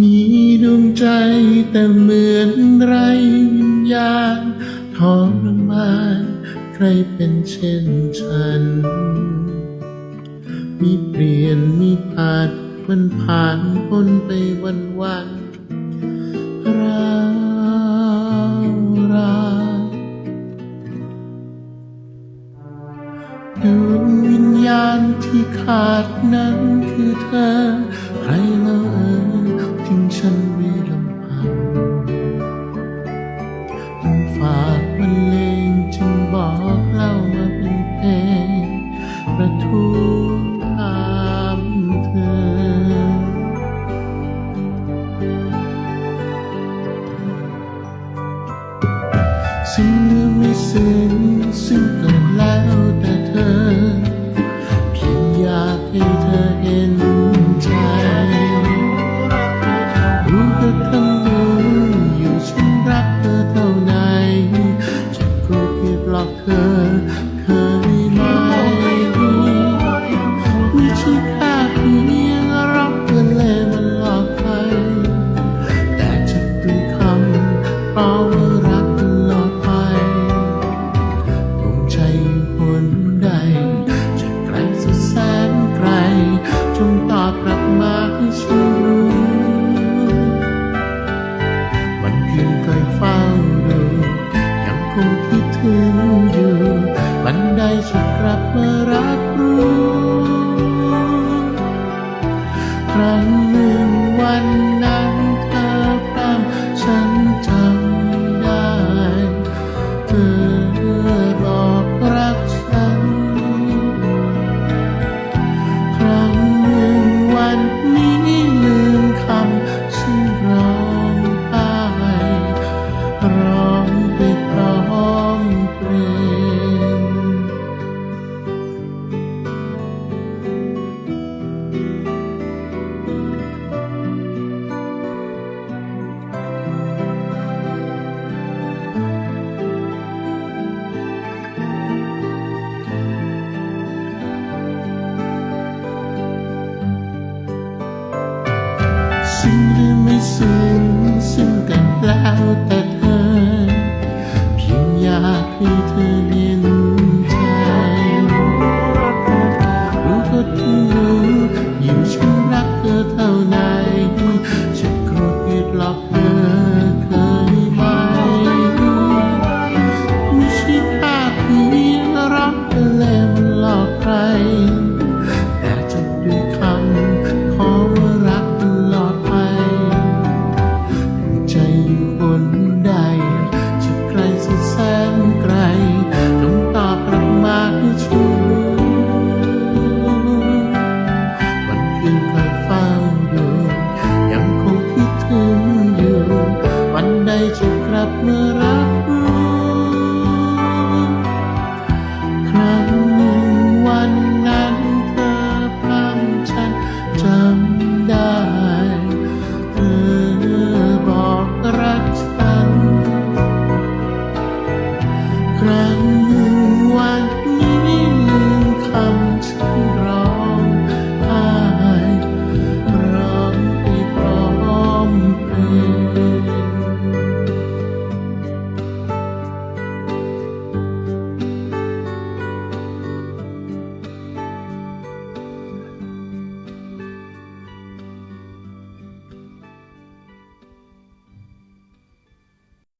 มีดวงใจแต่เหมือนไรวิญญาณทรมานใครเป็นเช่นฉัน มีเปลี่ยนมีผ่านมันผ่านพ้นไปวันวันราวราวดวงวิญญาณที่ขาดนั้นคือเธอใครเล่าากบรรเลงจึงบอกเล่ามาเป็นเพลงประทูถามเธอสิ่งหรือไม่สิ้นซึ่งก็แล้วแต่เธอ เพียงอยากให้เธอเห็นใจรู้ก็ทั้ง ถึงอยู่ วันใดจะกลับมารับรู้ครั้งหนึ่ง สิ้นสิ้นซึ่งกันแล้วแต่